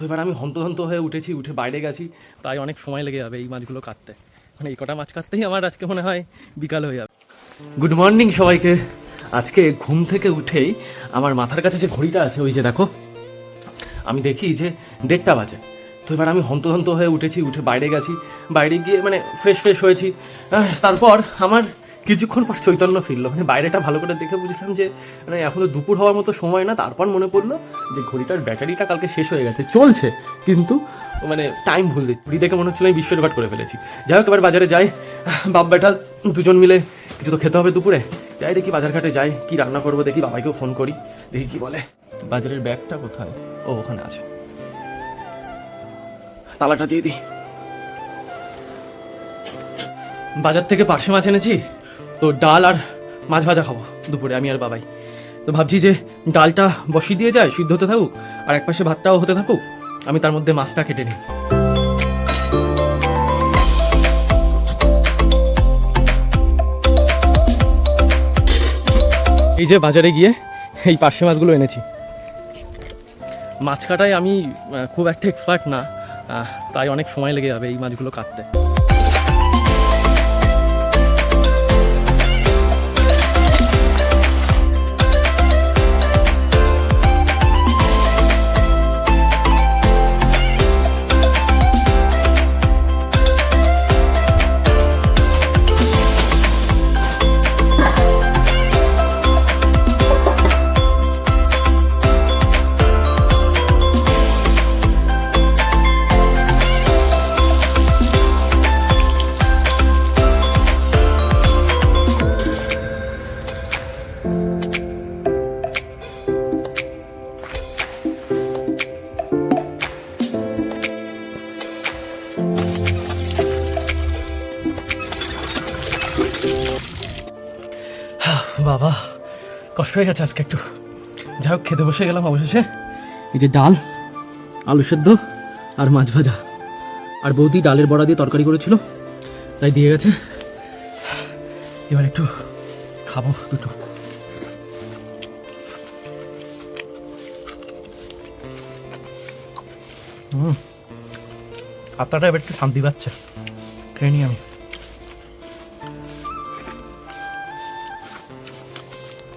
তো এবার আমি হন্তদন্ত হয়ে উঠেছি, উঠে বাইরে গেছি। তাই অনেক সময় লেগে যাবে এই মাছগুলো কাটতে। মানে এই কটা মাছ কাটতেই আমার আজকে মনে হয় বিকাল হয়ে যাবে। গুড মর্নিং সবাইকে। আজকে ঘুম থেকে উঠেই আমার মাথার কাছে যে ঘড়িটা আছে, ওই যে দেখো, আমি দেখি যে দেড়টা বাজে। তো এবার আমি হন্তদন্ত হয়ে উঠেছি, উঠে বাইরে গেছি। বাইরে গিয়ে মানে ফ্রেশ ফ্রেশ হয়েছি। তারপর আমার কিছুক্ষণ পর চৈতন্য ফিরলো। মানে বাইরেটা ভালো করে দেখে বুঝলাম যে মানে এখনও দুপুর হওয়ার মতো সময় না, তারপর মনে পড়ল যে ঘড়িটার ব্যাটারিটা কালকে শেষ হয়ে গেছে। চলছে, কিন্তু মানে টাইম ভুল দিচ্ছি। ঘড়ি দেখে মনে হচ্ছিল আমি বিশ্ব রেকর্ড করে ফেলেছি। যাই হোক, এবার বাজারে যাই। বাপ, বেটা, দুজন মিলে কিছু তো খেতে হবে দুপুরে। যাই দেখি বাজার ঘাটে যাই, কি রান্না করব দেখি বাবাইকেও ফোন করি, দেখি কি বলে। বাজারের ব্যাগটা কোথায়? ও, ওখানে আছে। তালাটা দিয়ে দিই। বাজার থেকে পার্শে মাছ এনেছি। তো ডাল আর মাছ ভাজা খাব দুপুরে, আমি আর বাবাই। তো ভাবছি যে ডালটা বসিয়ে দিয়ে যায়, সিদ্ধ হতে থাকুক, আর এক পাশে ভাতটাও হতে থাকুক, আমি তার মধ্যে মাছটা কেটে নিই। এই যে বাজারে গিয়ে এই পার্শে মাছগুলো এনেছি। মাছ কাটায় আমি খুব একটা এক্সপার্ট না তাই অনেক সময় লেগে যাবে এই মাছগুলো কাটতে। বাবা, কষ্ট হয়ে গেছে আজকে একটু। যাই হোক, খেতে বসে গেলাম অবশেষে। এই যে ডাল, আলু সেদ্ধ আর মাছ ভাজা। আর বৌদি ডালের বড়া দিয়ে তরকারি করেছিল, তাই দিয়ে গেছে। এবার একটু খাব দুটো। হুম, আত্মাটা এবার একটু শান্তি পাচ্ছে। খেয়ে নিই আমি।